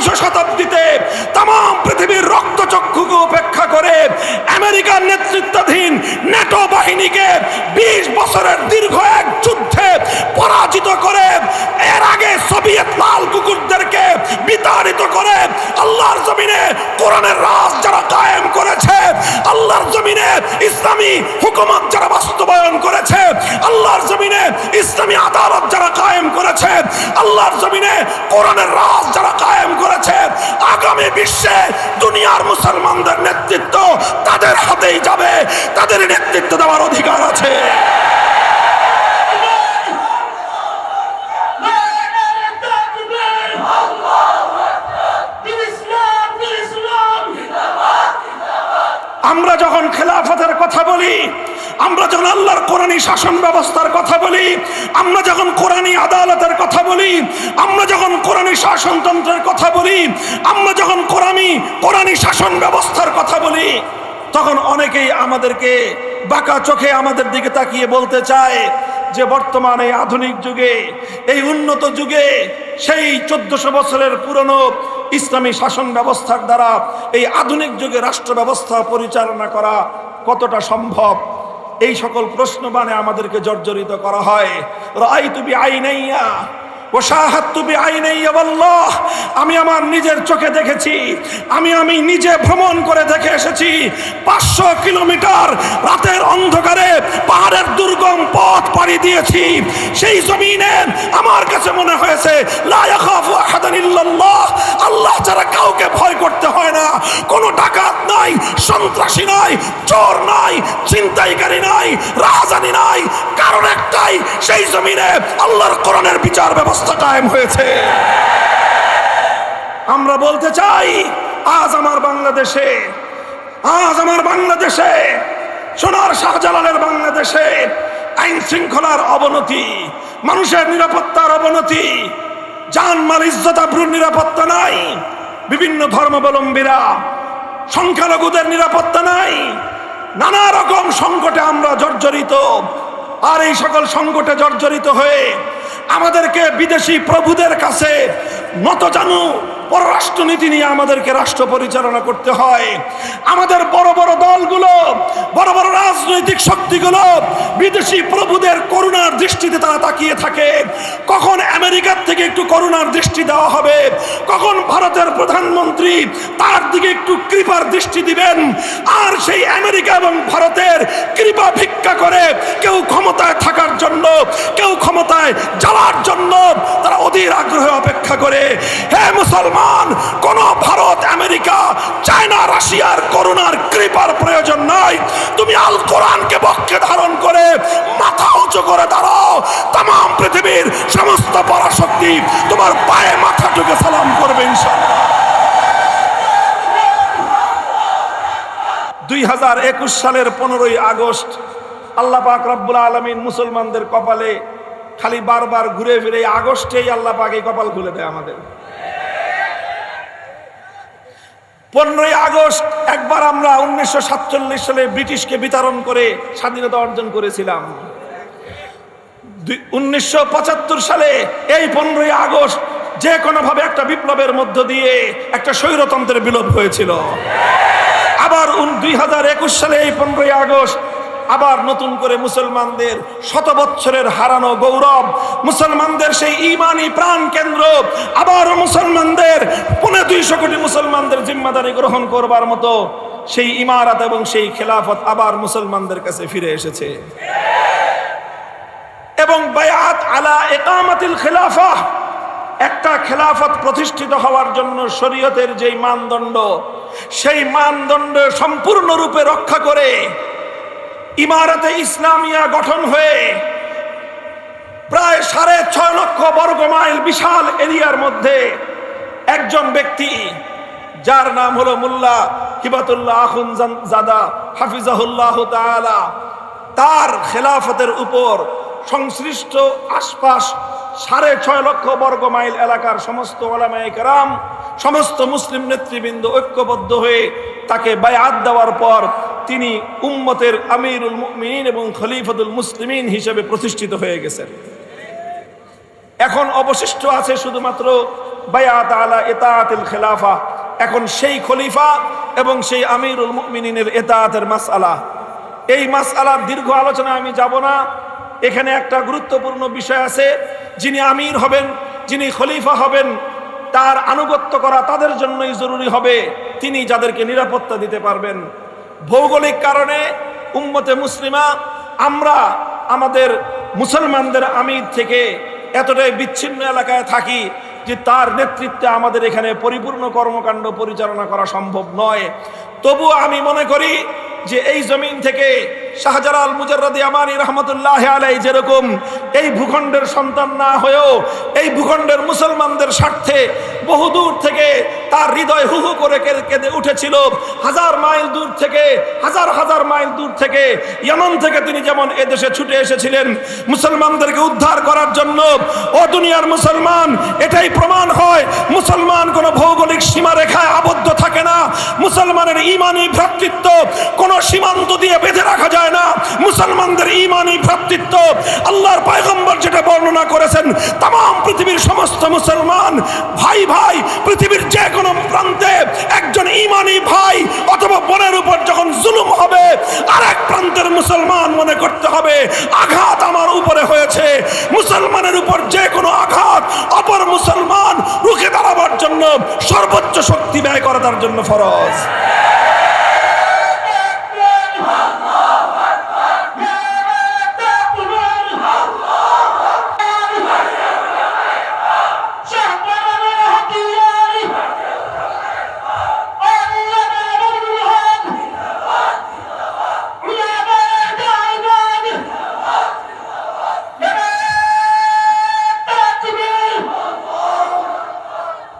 বিংশ শতাব্দীতে তাম পৃথিবীর রক্তচক্ষুকে উপেক্ষা করে আমেরিকার নেতৃত্বাধীন নেটো বাহিনীকে বিশ বছরের দীর্ঘ এক যুদ্ধে পরাজিত করে এর আগে সোভিয়েত বিতাড়িত করে আল্লাহর জমিনে কোরআনের রাজ যারা কায়েম করেছে, আল্লাহর জমিনে ইসলামী হুকুমত যারা বাস্তবায়ন করেছে, আল্লাহর জমিনে ইসলামী আদালত যারা কায়েম করেছে, আল্লাহর জমিনে কোরআনের রাজ যারা কায়েম করেছে, আগামী বিশ্বে দুনিয়ার মুসলমানদের নেতৃত্ব তাদের হাতেই যাবে, তাদের নেতৃত্ব দেওয়ার অধিকার আছে। কথা বলি। আমরা যখন আল্লাহর কোরআনী শাসন ব্যবস্থার কথা বলি, আমরা যখন কোরআনী আদালতের কথা বলি, আমরা যখন কোরআনী শাসনতন্ত্রের কথা বলি, আমরা যখন কোরআনী কোরআনী শাসন ব্যবস্থার কথা বলি, তখন অনেকেই আমাদেরকে বাঁকা চোখে আমাদের দিকে তাকিয়ে বলতে চায় যে বর্তমানে আধুনিক যুগে, এই উন্নত যুগে, সেই চোদ্দশো বছরের পুরনো ইসলামী শাসন ব্যবস্থার দ্বারা এই আধুনিক যুগে রাষ্ট্র ব্যবস্থা পরিচালনা করা কতটা সম্ভব? এই সকল প্রশ্ন বানে আমাদেরকে জর্জরিত করা হয়। রাই তুমি আইনাইয়া আমি আমার নিজের চোখে দেখেছি। আমি আমি নিজে ভ্রমণ করে দেখে এসেছি। পাঁচশো কিলোমিটার রাতের অন্ধকারে পাহাড়ের দুর্গম পথ পাড়ি দিয়েছি। সেই জমিনে আমার কাছে মনে হয়েছে আল্লাহ ছাড়া কাউকে ভয় করতে হয় না। কোনো ডাকাত নাই, সন্ত্রাসী নাই, চোর নাই, ছিনতাইকারী নাই রাজানি নাই। কারণ একটাই, সেই জমিনে আল্লাহর কোরআনের বিচার ব্যবস্থা কায়েম হয়েছে। আমরা বলতে চাই, আজ আমার বাংলাদেশে, আজ আমার বাংলাদেশে, সোনার শাহজালালের বাংলাদেশে আইন শৃঙ্খলার অবনতি, মানুষের নিরাপত্তার অবনতি জান মাল ইজ্জত আব্রুর নিরাপত্তা নাই, বিভিন্ন ধর্মাবলম্বীরা সংখ্যালঘুদের নিরাপত্তা নাই, নানা রকম সংকটে আমরা জর্জরিত, আর এই সকল সংকটে জর্জরিত হয়ে আমাদেরকে বিদেশি প্রভুদের কাছে নত জানু পররাষ্ট্রনীতি নিয়ে আমাদেরকে রাষ্ট্র পরিচালনা করতে হয়। আমাদের বড় বড় দলগুলো, বড় বড় রাজনৈতিক শক্তিগুলো বিদেশি প্রভুদের করুণার দৃষ্টিতে তারা তাকিয়ে থাকে। কখন আমেরিকার থেকে একটু করুণার দৃষ্টি দেওয়া হবে? কখন ভারতের প্রধানমন্ত্রী তার দিকে একটু কৃপার দৃষ্টি দিবেন? আর সেই আমেরিকা এবং ভারতের কৃপা ভিক্ষা করে কেউ ক্ষমতায় থাকার জন্য, কেউ ক্ষমতায় যাওয়ার জন্য তারা অধীর আগ্রহে অপেক্ষা করে। হে মুসলমান! কোন ভারত, আমেরিকা, চায়না, রাশিয়ার করুণার কৃপার প্রয়োজন নাই। তুমি আল কোরআনকে বক্ষে ধারণ করে মাথা উঁচু করে দাঁড়াও। তাম পৃথিবীর সমস্ত পরাশক্তি তোমার পায়ে মাথা ঢুকে সালাম করবে দুই হাজার একুশ সালের পনেরোই আগস্ট আল্লাহ পাক রব্বুল আলমিন মুসলমানদের কপালে খালি বারবার ঘুরে ফিরে আগস্টেই আল্লাহ পাক এই কপাল খুলে দেয় আমাদের। পনেরোই আগস্ট একবার আমরা উনিশশো সাতচল্লিশ সালে ব্রিটিশকে বিতরণ করে স্বাধীনতা অর্জন করেছিলাম। উনিশশো পঁচাত্তর সালে এই পনেরোই আগস্ট যে কোনোভাবে একটা বিপ্লবের মধ্য দিয়ে একটা স্বৈরতন্ত্রের বিলোপ হয়েছিল। আবার দুই হাজার একুশ সালে এই পনেরোই আগস্ট আবার নতুন করে মুসলমানদের শত বৎসরের হারানো গৌরব, মুসলমানদের সেই ইমানি প্রাণ কেন্দ্র আবারও মুসলমানদের পুনে দুইশো কোটি মুসলমানদের জিম্মাদারি গ্রহণ করবার মতো সেই ইমারত এবং সেই খেলাফত আবার মুসলমানদের কাছে ফিরে এসেছে। এবং বায়াত আলা একামাতিল খেলাফা, একটা খেলাফত প্রতিষ্ঠিত হওয়ার জন্য শরীয়তের যেই মানদণ্ড, সেই মানদণ্ড সম্পূর্ণরূপে রক্ষা করে ইমারতে ইসলামিয়া গঠন হয়ে প্রায় সাড়ে ছয় লক্ষ বর্গ মাইল বিশাল এরিয়ার মধ্যে একজন ব্যক্তি, যার নাম হলো মুল্লা হিবাতুল্লাহ আখুন জাদা হাফিজাহুল্লাহ তাআলা, তার খেলাফতের উপর সংশ্লিষ্ট আশপাশ সাড়ে ছয় লক্ষ বর্গ মাইল এলাকার সমস্ত সমস্ত মুসলিম নেতৃবৃন্দ ঐক্যবদ্ধ হয়ে তাকে বায়াত দেওয়ার পর তিনি উম্মতের আমিরুল মুমিন এবং খলিফতুল মুসলিমিন হিসেবে প্রতিষ্ঠিত হয়ে গেছেন। এখন অবশিষ্ট আছে শুধুমাত্র বায়াত আলা এতাআতিল খেলাফা। এখন সেই খলিফা এবং সেই আমিরুল মুমিনিনের এতাআতের মাসআলা। এই মাসআলার দীর্ঘ আলোচনা আমি যাব না। এখানে একটা গুরুত্বপূর্ণ বিষয় আছে। যিনি আমির হবেন, যিনি খলিফা হবেন, তার আনুগত্য করা তাদের জন্যই জরুরি হবে। তিনি যাদেরকে নিরাপত্তা দিতে পারবেন। ভৌগোলিক কারণে উম্মতে মুসলিমা, আমরা আমাদের মুসলমানদের আমির থেকে এতটাই বিচ্ছিন্ন এলাকায় থাকি যে তার নেতৃত্বে আমাদের এখানে পরিপূর্ণ কর্মকাণ্ড পরিচালনা করা সম্ভব নয়। তবু আমি মনে করি যে এই জমিন থেকে শাহজালাল মুজাররাদি আমানি রহমতুল্লাহ আলাই যেরকম এই ভূখণ্ডের সন্তান না হয়েও এই ভূখণ্ডের মুসলমানদের স্বার্থে বহুদূর থেকে তার হৃদয় হু হু করে কেঁদে উঠেছিল। হাজার মাইল দূর থেকে, হাজার হাজার মাইল দূর থেকে, ইয়েমন থেকে তিনি যেমন এদেশে ছুটে এসেছিলেন, মুসলমানদেরকে উদ্ধার করার জন্য, ও দুনিয়ার মুসলমান, এটাই প্রমাণ হয়, মুসলমান কোনো ভৌগোলিক সীমারেখায় আবদ্ধ থাকে না, মুসলমানের ইমানি ভ্রাতৃত্ব কোনো সীমান্ত দিয়ে বেঁধে রাখা যায় না, মুসলমানদের ইমানি ভ্রাতৃত্ব, আল্লাহর পয়গম্বর যেটা বর্ণনা করেছেন তাম পৃথিবীর সমস্ত মুসলমান, ভাই ভাই, পৃথিবীর যে কোনো প্রান্তে একজন ইমানি ভাই অথবা বোনের উপর যখন জুলুম হবে আর এক প্রান্তের মুসলমান মনে করতে হবে, আঘাত আমার উপরে হয়েছে। মুসলমানের উপর যে কোনো আঘাত অপর মুসলমান রুখে দাঁড়াবার জন্য সর্বোচ্চ শক্তি ব্যয় করা তার জন্য ফরজ।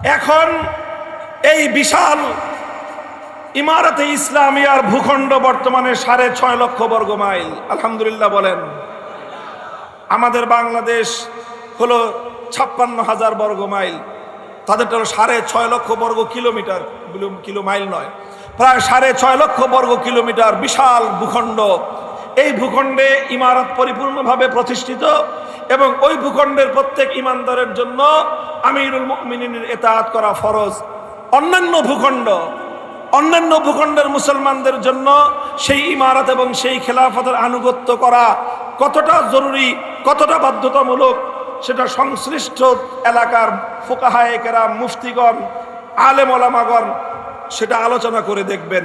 এখন এই বিশাল ইমারতে ইসলামিয়ার ভূখণ্ড বর্তমানে সাড়ে ছয় লক্ষ বর্গ মাইল। আলহামদুলিল্লাহ বলেন। আমাদের বাংলাদেশ হলো ছাপ্পান্ন হাজার বর্গ মাইল। তাদেরটা হলো সাড়ে ছয় লক্ষ বর্গ কিলোমিটার, কিলো- কিলো মাইল নয়। প্রায় সাড়ে ছয় লক্ষ বর্গ কিলোমিটার বিশাল ভূখণ্ড। এই ভূখণ্ডে ইমারত পরিপূর্ণভাবে প্রতিষ্ঠিত এবং ওই ভূখণ্ডের প্রত্যেক ইমানদারের জন্য আমিরুল মুমিনিনের এতায়াত করা ফরজ। অন্যান্য ভূখণ্ড, অন্যান্য ভূখণ্ডের মুসলমানদের জন্য সেই ইমারত এবং সেই খেলাফতের আনুগত্য করা কতটা জরুরি, কতটা বাধ্যতামূলক, সেটা সংশ্লিষ্ট এলাকার ফোকাহায়েকেরা মুফতিগণ, আলেম ওলামাগণ সেটা আলোচনা করে দেখবেন।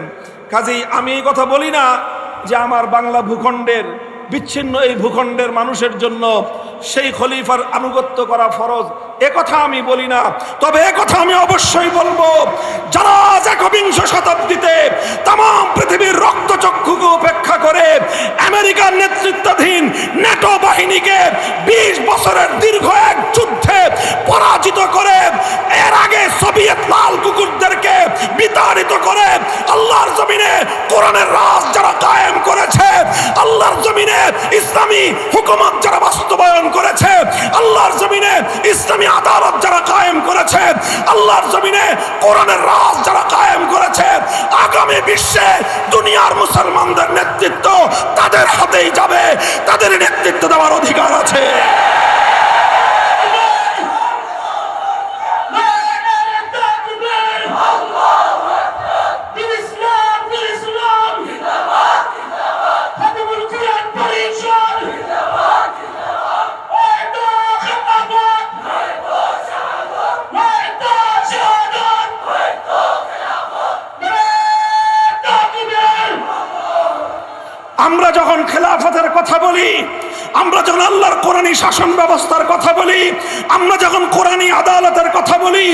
কাজেই আমি এই কথা বলি না যে আমার বাংলা ভূখণ্ডের, বিচ্ছিন্ন এই ভূখণ্ডের মানুষের জন্য সেই খলিফার আনুগত্য করা ফরজ। কথা আমি বলি না। তবে কথা আমি অবশ্যই বলব, যারা একবিংশ শতাব্দীতে তাম পৃথিবীর রক্তচক্ষুকে উপেক্ষা করে আমেরিকার নেতৃত্বাধীন নেটো বাহিনীকে বিশ বছরের দীর্ঘ এক যুদ্ধে পরাজিত করে, এর আগে সোভিয়েত লাল কুকুরদেরকে বিতাড়িত করে আল্লাহর জমিনে কোরআনের রাজ ইসলামী হুকুমত যারা বাস্তবায়ন করেছে, আল্লাহর জমিনে ইসলামী আদালত যারা কায়েম করেছে, আল্লাহর জমিনে কোরআনের রাজ যারা কায়েম করেছে, আগামী বিশ্বে দুনিয়ার মুসলমানদের নেতৃত্ব তাদের হাতেই যাবে, তাদের নেতৃত্ব দেওয়ার অধিকার আছে। আমরা যখন খেলাফতের কথা বলি, আমরা যখন আল্লাহর কোরআনী শাসন ব্যবস্থার কথা বলি, আমরা যখন কোরআনী আদালতের কথা বলি,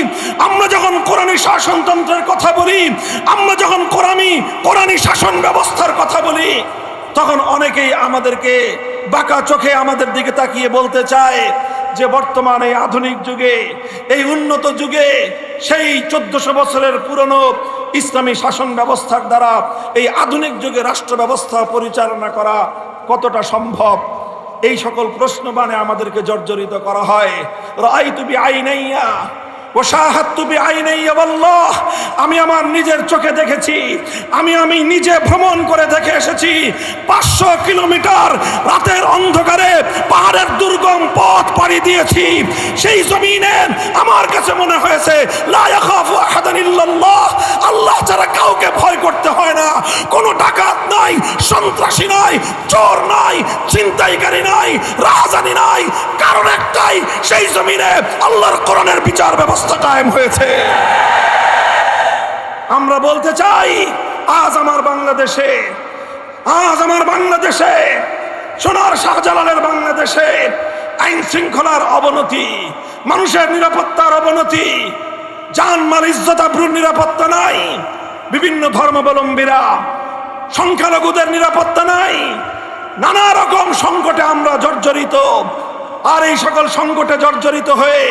আমরা যখন কোরআনী শাসনতন্ত্রের কথা বলি, আমরা যখন কোরআনী কোরআনী শাসন ব্যবস্থার কথা বলি, তখন অনেকেই আমাদেরকে বাঁকা চোখে আমাদের দিকে তাকিয়ে বলতে চায় যে বর্তমানে আধুনিক যুগে, এই উন্নত যুগে সেই চোদ্দশো বছরের পুরনো ইসলামী শাসন ব্যবস্থার দ্বারা এই আধুনিক যুগে রাষ্ট্র ব্যবস্থা পরিচালনা করা কতটা সম্ভব? এই সকল প্রশ্ন বানে আমাদেরকে জর্জরিত করা হয়। আই তুমি আইনাইয়া আমি আমার নিজের চোখে দেখেছি। আমি আমি নিজে ভ্রমণ করে দেখে এসেছি। পাঁচশো কিলোমিটার রাতের অন্ধকারে পাহাড়ের দুর্গম পথ পাড়ি দিয়েছি। সেই জমিনে আমার কাছে মনে হয়েছে আল্লাহ ছাড়া কাউকে ভয় করতে হয় না। কোনো ডাকাত নাই, সন্ত্রাসী নাই, চোর নাই, ছিনতাইকারী নাই রাজানি নাই। কারণ একটাই, সেই জমিনে আল্লাহর কোরআনের বিচার ব্যবস্থা কায়েম হয়েছে। আমরা বলতে চাই, আজ আমার বাংলাদেশে, আজ আমার বাংলাদেশে, সোনার শাহজালালের বাংলাদেশে আইন শৃঙ্খলার অবনতি, মানুষের নিরাপত্তার অবনতি জান মাল ইজ্জত আব্রুর নিরাপত্তা নাই, বিভিন্ন ধর্মাবলম্বীরা সংখ্যালঘুদের নিরাপত্তা নাই, নানা রকম সংকটে আমরা জর্জরিত, আর এই সকল সংকটে জর্জরিত হয়ে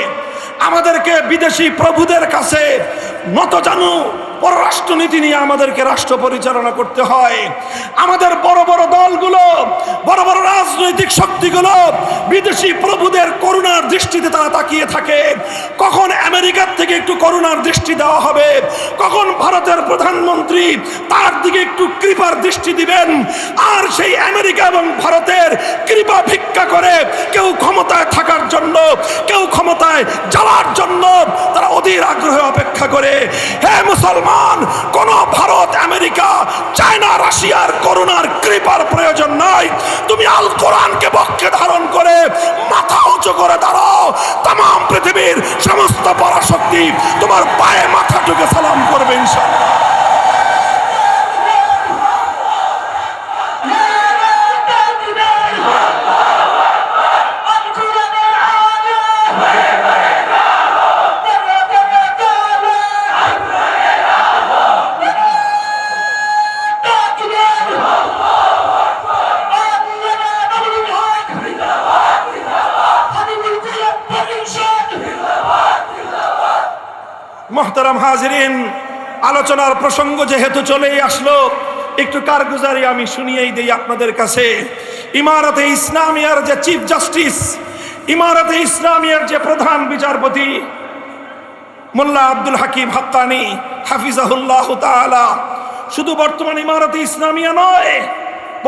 আমাদেরকে বিদেশি প্রভুদের কাছে মতো জানু পররাষ্ট্রনীতি নিয়ে আমাদেরকে রাষ্ট্র পরিচালনা করতে হয়। আমাদের বড় বড় দলগুলো, বড় বড় রাজনৈতিক শক্তিগুলো বিদেশি প্রভুদের করুণার দৃষ্টিতে তারা তাকিয়ে থাকে। কখন আমেরিকার থেকে একটু করুণার দৃষ্টি দেওয়া হবে? কখন ভারতের প্রধানমন্ত্রী তার দিকে একটু কৃপার দৃষ্টি দিবেন? আর সেই আমেরিকা এবং ভারতের কৃপা ভিক্ষা করে কেউ ক্ষমতায় থাকার জন্য, কেউ ক্ষমতায় যাওয়ার জন্য তারা অধীর আগ্রহে অপেক্ষা করে। হে মুসলমান! কোন ভারত, আমেরিকা, চায়না, রাশিয়ার করুণার কৃপার প্রয়োজন নাই। তুমি আল কোরআনকে বক্ষে ধারণ করে মাথা উঁচু করে দাঁড়াও। তাম পৃথিবীর সমস্ত পরাশক্তি তোমার পায়ে মাথা ঢুকে সালাম করবে, ইনশাআল্লাহ। মোহতারাম হাজরিন, আলোচনার প্রসঙ্গ যেহেতু চলেই আসলো, একটু কারগুজারি আমি শুনিয়েই দেই আপনাদের কাছে। ইমারতে ইসলামিয়ার যে চিফ জাস্টিস, ইমারতে ইসলামিয়ার যে প্রধান বিচারপতি, মোল্লা আব্দুল হাকিম হাক্কানি, হাফিজাহুল্লাহ তাআলা, শুধু বর্তমান ইমারতে ইসলামিয়া নয়,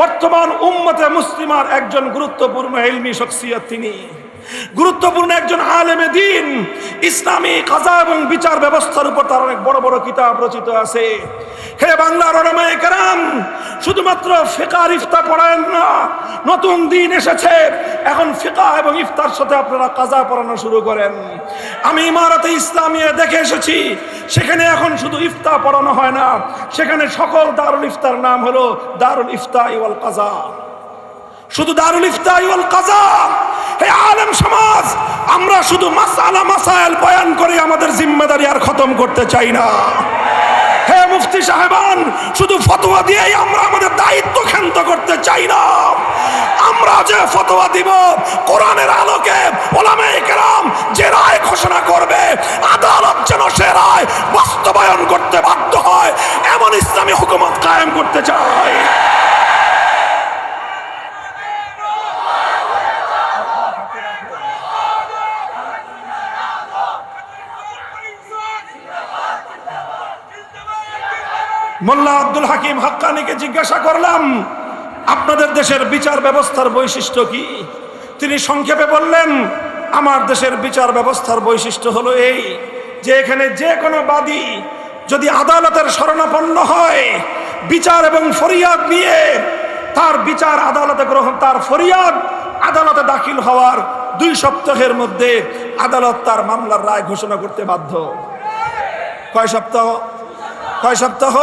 বর্তমান উম্মতে মুসলিমার একজন গুরুত্বপূর্ণ এলমি শখসিয়ত তিনি। গুরুত্বপূর্ণ একজন আলেমে দিন ইসলামী কাজা এবং বিচার ব্যবস্থার উপর তার অনেক বড় বড় কিতাব রচিত আছে। হে বাংলার ওলামায়ে কেরাম, শুধুমাত্র ফেকার ইফতা পড়ায়েন না, নতুন দিন এসেছে। এখন ফিকা এবং ইফতার সাথে আপনারা কাজা পড়ানো শুরু করেন। আমি ইমারতে ইসলামিয়া দেখে এসেছি, সেখানে এখন শুধু ইফতা পড়ানো হয় না, সেখানে সকল দারুল ইফতার নাম হলো দারুল ইফতা ইওয়াল কাজা। শুধু দারুল ইফতা ইওয়াল কাজা। হে আলেম সমাজ, আমরা শুধু মাসালা মাসাইল বয়ান করে আমাদের জিম্মেদারি আর খতম করতে চাই না। হে মুফতি সাহেবান, শুধু ফতোয়া দিয়েই আমরা আমাদের দায়িত্ব ক্ষান্ত করতে চাই না। আমরা যে ফতোয়া দিব, কোরআনের আলোকে ওলামে কেরাম যে রায় ঘোষণা করবে, আদালত যেন সে রায় বাস্তবায়ন করতে বাধ্য হয়, এমন ইসলামী হুকুমত কায়েম করতে চায় মোল্লা আব্দুল হাকিম হাক্কানিকে জিজ্ঞাসা করলাম, আপনাদের দেশের বিচার ব্যবস্থার বৈশিষ্ট্য কি? তিনি সংক্ষেপে বললেন, আমার দেশের বিচার ব্যবস্থার বৈশিষ্ট্য হলো এই, যে এখানে যে কোনো বাদী যদি আদালতের শরণাপন্ন হয়, বিচার এবং ফরিয়াদ নিয়ে তার বিচার আদালতে গ্রহণ, তার ফরিয়াদ আদালতে দাখিল হওয়ার দুই সপ্তাহের মধ্যে আদালত তার মামলার রায় ঘোষণা করতে বাধ্য। কয় সপ্তাহ? কয় সপ্তাহ?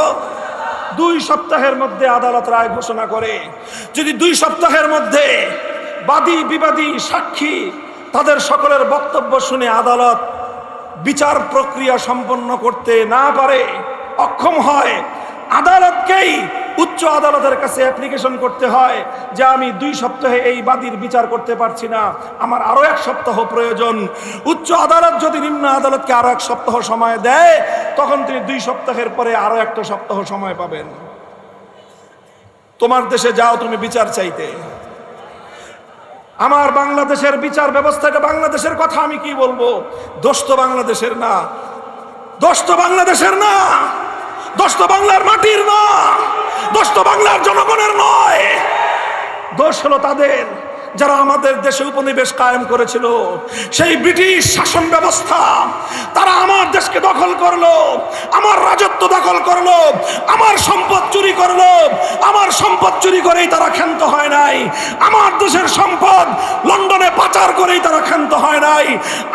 দুই সপ্তাহের মধ্যে আদালত রায় ঘোষণা করে, যদি দুই সপ্তাহের মধ্যে বাদী, বিবাদী সাক্ষী তাদের সকলের বক্তব্য শুনে আদালত বিচার প্রক্রিয়া সম্পন্ন করতে না পারে, অক্ষম হয়, আদালতকেই উচ্চ আদালতের কাছে অ্যাপ্লিকেশন করতে হয় যে আমি দুই সপ্তাহে এই বাদীর বিচার করতে পারছি না। আমার আরও এক সপ্তাহ প্রয়োজন। উচ্চ আদালত যদি নিম্ন আদালতকে আরও এক সপ্তাহ সময় দেয়, তখন তিনি দুই সপ্তাহের পরে আরও একটা সপ্তাহ সময় পাবেন। তোমার দেশে যাও তুমি বিচার চাইতে। আমার বাংলাদেশের বিচার ব্যবস্থা এটা বাংলাদেশের কথা আমি কি বলব? দোষ তো বাংলাদেশের না। দোষ তো বাংলাদেশের না। দোষ তো বাংলার মাটির না। দোষ তো বাংলার জনগণের নয়। দোষ হলো তাদের, যারা আমাদের দেশে উপনিবেশ কায়েম করেছিল। সেই ব্রিটিশ শাসন ব্যবস্থা, তারা আমার দেশকে দখল করল, আমার রাজত্ব দখল করল, আমার সম্পদ চুরি করল, আমার সম্পদ চুরি করেই তারা ক্ষান্ত হয় নাই। আমার দেশের সম্পদ লন্ডনে পাচার করেই তারা ক্ষান্ত হয় নাই।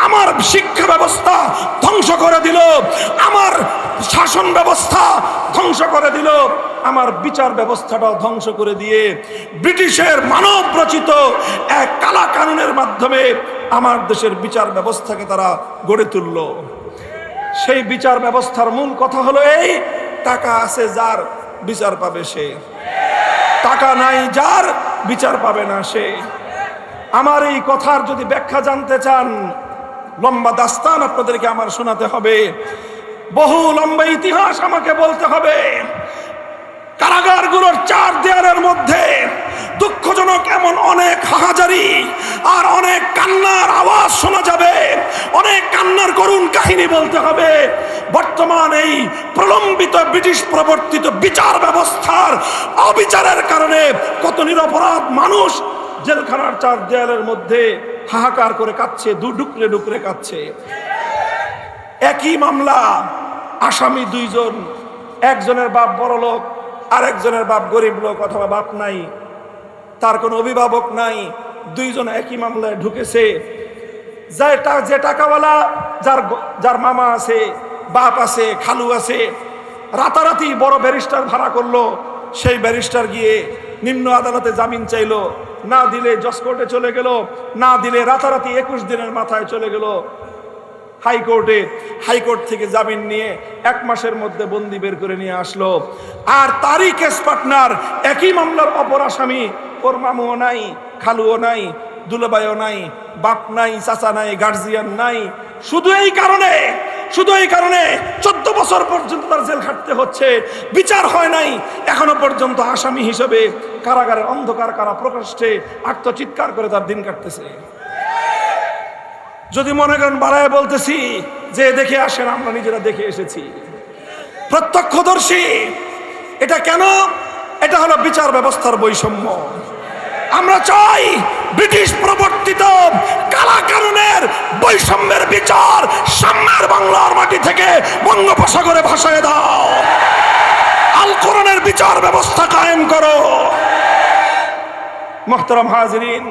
আমার শিক্ষা ব্যবস্থা ধ্বংস করে দিল। আমার শাসন ব্যবস্থা ধ্বংস করে দিল। আমার বিচার ব্যবস্থাটাও ধ্বংস করে দিয়ে ব্রিটিশের মানব রচিত এক কালা কানুনের মাধ্যমে আমার দেশের বিচার ব্যবস্থাকে তারা গড়ে তুলল। সেই বিচার ব্যবস্থার মূল কথা হলো এই, টাকা আছে যার, বিচার পাবে সে। টাকা নাই যার, বিচার পাবে না সে। আমার এই কথার যদি ব্যাখ্যা জানতে চান, লম্বা দাস্তান আপনাদেরকে আমার শোনাতে হবে। বহু লম্বা ইতিহাস আমাকে বলতে হবে। কারাগারগুলোর চার দেয়ালের মধ্যে দুঃখজনক এমন অনেক হাহাজারি আর অনেক কান্নার আওয়াজ শোনা যাবে। অনেক কান্নার করুণ কাহিনী বলতে হবে। বর্তমান এই প্রলম্বিত ব্রিটিশ প্রবর্তিত বিচার ব্যবস্থার অবিচারের কারণে কত নিরপরাধ মানুষ জেলখানার চার দেয়ালের মধ্যে হাহাকার করে কাচ্ছে দু ডুকরে ডুকরে কাচ্ছে একই মামলা। আসামি দুইজন, একজনের বাপ বড় লোক, আরেকজনের বাপ গরিব লোক অথবা বাপ নাই। তার কোনো অভিভাবক নাই, দুইজন একই মামলায় ঢুকেছে। যে টা- যে টাকাওয়ালা, যার যার মামা আছে, বাপ আছে, খালু আছে, রাতারাতি বড় ব্যারিস্টার ভাড়া করল, সেই ব্যারিস্টার গিয়ে নিম্ন আদালতে জামিন চাইলো। না দিলে জজ কোর্টে চলে গেল, না দিলে রাতারাতি একুশ দিনের মাথায় চলে গেল। হাইকোর্টে, হাইকোর্ট থেকে জামিন নিয়ে এক মাসের মধ্যে বন্দি বের করে নিয়ে আসলো। আর তারই কেস পার্টনার একই মামলার অপর আসামি, ওর মামুও নাই, খালুও নাই দুলাবাইও নাই, বাপ নাই, চাচা নাই গার্জিয়ান নাই। শুধু এই কারণে, শুধু এই কারণে চোদ্দ বছর পর্যন্ত তার জেল খাটতে হচ্ছে। বিচার হয় নাই, এখনও পর্যন্ত আসামি হিসেবে কারাগারে অন্ধকার কারা প্রকাশ্যে আত্মচিৎকার করে তার দিন কাটতেছে। যদি মনে করেন, বাড়ায় বলতেছি, যে দেখে আসেন, আমরা নিজেরা দেখে এসেছি। প্রত্যক্ষদর্শী, এটা কেন? এটা হলো বিচার ব্যবস্থার বৈষম্য। আমরা চাই ব্রিটিশ প্রবর্তিত কালা কানুনের বৈষম্যের বিচার সাম্যের বাংলার মাটি থেকে বঙ্গোপসাগরে ভাসায় দাও। আল কোরআনের বিচার ব্যবস্থা কায়েম করো। মোহতারাম হাজরিন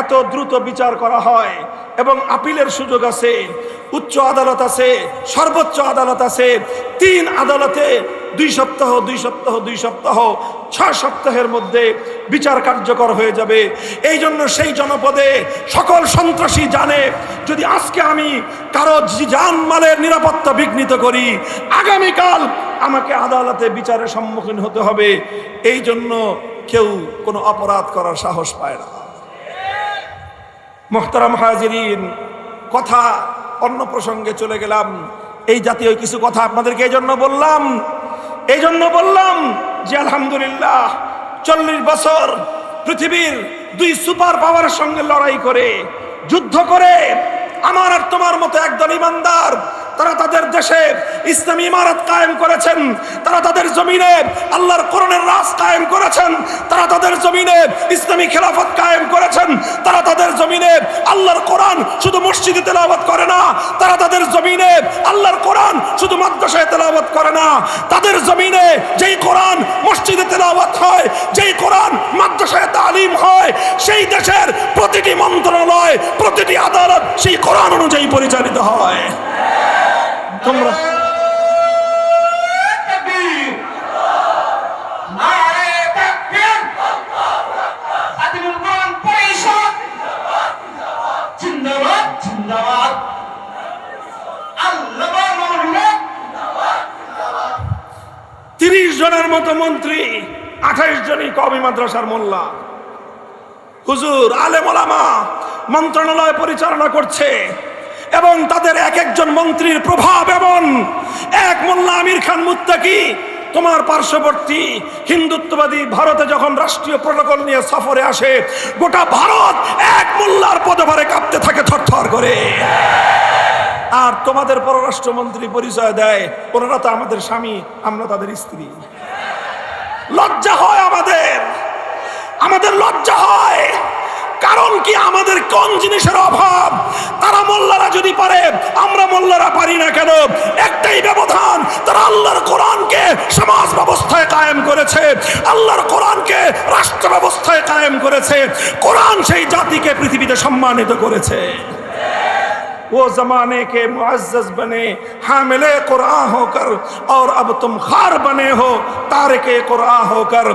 এত দ্রুত বিচার করা হয় এবং আপিলের সুযোগ আছে, উচ্চ আদালত আছে, সর্বোচ্চ আদালত আছে, তিন আদালতে দুই সপ্তাহ দুই সপ্তাহ দুই সপ্তাহ, ছয় সপ্তাহের মধ্যে বিচার কার্যকর হয়ে যাবে। এই জন্য সেই জনপদে সকল সন্ত্রাসী জানে, যদি আজকে আমি কারও জানমালের নিরাপত্তা বিঘ্নিত করি, আগামীকাল আমাকে আদালতে বিচারের সম্মুখীন হতে হবে। এই জন্য কেউ কোনো অপরাধ করার সাহস পায় না। মোহতারাম হাজিরিন, কথা অন্য প্রসঙ্গে চলে গেলাম। এই জাতীয় কিছু কথা আপনাদেরকে এই জন্য বললাম। এই জন্য বললাম যে আলহামদুলিল্লাহ, চল্লিশ বছর পৃথিবীর দুই সুপার পাওয়ারের সঙ্গে লড়াই করে, যুদ্ধ করে, আমার আর তোমার মতো একদল ইমানদার তারা তাদের দেশে ইসলামী ইমারত কায়েম করেছেন, তারা তাদের জমিনে আল্লাহর কোরআনের রাজ কায়েম করেছেন, তারা তাদের জমিনে ইসলামী খেলাফত কায়েম করেছেন, তারা তাদের জমিনে আল্লাহর কোরআন শুধু মসজিদে তেলাওয়াত করে না, তারা তাদের জমিনে আল্লাহর কোরআন শুধু মাদ্রাসায় তেলাওয়াত করে না, তাদের জমিনে যেই কোরআন মসজিদে তেলাওয়াত হয়, যেই কোরআন মাদ্রাসায় তালিম হয়, সেই দেশের প্রতিটি মন্ত্রণালয়, প্রতিটি আদালত সেই কোরআন অনুযায়ী পরিচালিত হয়। তোমরা তিরিশ জনের মতো মন্ত্রী, আঠাইশ জনই কবি মাদ্রাসার মোল্লা। হুজুর, আলেম মন্ত্রণালয় পরিচালনা করছে। এবং তাদের এক একজন মন্ত্রীর প্রভাব এমন। এক মোল্লা আমির খান মুত্তাকি, তোমার পার্শ্ববর্তী হিন্দুত্ববাদী ভারতে যখন রাষ্ট্রীয় প্রোটোকল নিয়ে সফরে আসে, গোটা ভারত এক মোল্লার পদভারে কাঁপতে থাকে থরথর করে। আর তোমাদের পররাষ্ট্রমন্ত্রী পরিচয় দেয়, ওনারা তো আমাদের স্বামী, আমরা তাদের স্ত্রী। লজ্জা হয় আমাদের। আমাদের লজ্জা হয়। কারণ কি? আমাদের কোন জিনিসের অভাব? তারা মোল্লারা যদি পারে, আমরা মোল্লারা পারি না কেন? একটাই ব্যবধান, তারা আল্লাহর কোরআনকে সমাজ ব্যবস্থায় কায়েম করেছে, আল্লাহর কোরআনকে রাষ্ট্র ব্যবস্থায় কায়েম করেছে, কোরআন সেই জাতিকে পৃথিবীতে সম্মানিত করেছে। वो जमाने के मुआज़्ज़ बने हामिले कुरान होकर और अब तुम खार बने हो তারেকে কোরআন হোকর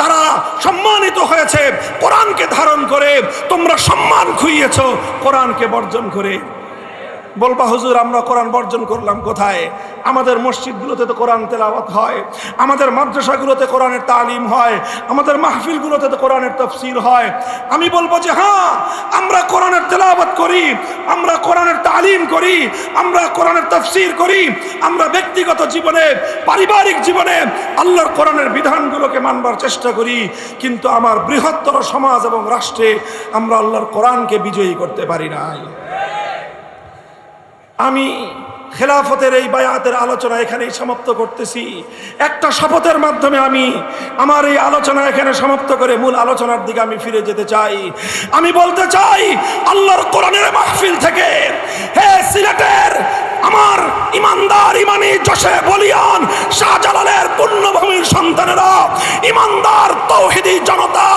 তারা সম্মানিত হয়েছে কোরআনকে ধারণ করে তোমরা সম্মান খুইয়েছ কোরআনকে বর্জন করে বলবা, হুজুর, আমরা কোরআন বর্জন করলাম কোথায়? আমাদের মসজিদগুলোতে তো কোরআন তেলাওয়াত হয়, আমাদের মাদ্রাসাগুলোতে কোরআনের তালিম হয়, আমাদের মাহফিলগুলোতে তো কোরআনের তফসির হয়। আমি বলব যে হ্যাঁ আমরা কোরআনের তেলাওয়াত করি, আমরা কোরআনের তালিম করি, আমরা কোরআনের তফসির করি, আমরা ব্যক্তিগত জীবনে, পারিবারিক জীবনে আল্লাহর কোরআনের বিধানগুলোকে মানবার চেষ্টা করি, কিন্তু আমার বৃহত্তর সমাজ এবং রাষ্ট্রে আমরা আল্লাহর কোরআনকে বিজয়ী করতে পারি নাই। আমি খেলাফতের এই বায়াতের আলোচনা এখানেই সমাপ্ত করতেছি। একটা শপথের মাধ্যমে আমি আমার এই আলোচনা এখানে সমাপ্ত করে মূল আলোচনার দিকে আমি ফিরে যেতে চাই। আমি বলতে চাই, আল্লাহর কোরআনের মাহফিল থেকে হে সিলেটের আমার ইমানদার ইমানি যশে বলিয়ান শাহজালালের পুণ্যভূমির সন্তানেরা, ইমানদার তৌহিদি জনতা,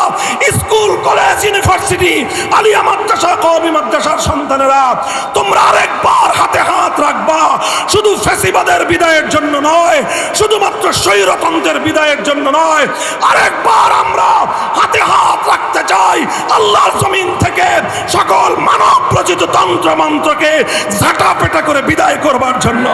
স্কুল, কলেজ, ইউনিভার্সিটি, আলিয়া মাদ্রাসা, কওমি মাদ্রাসার সন্তানেরা, তোমরা আরেকবার হাতে হাত রাখবা। শুধু ফেসিবাদের বিদায়ের জন্য নয়, শুধুমাত্র স্বৈরতন্ত্রের বিদায়ের জন্য নয়, আরেকবার আমরা হাতে হাত রাখতে চাই আল্লাহর জমিন থেকে সকল মানব রচিত তন্ত্র মন্ত্রকে ঝাঁটা পেটা করে বিদায় করবার জন্য।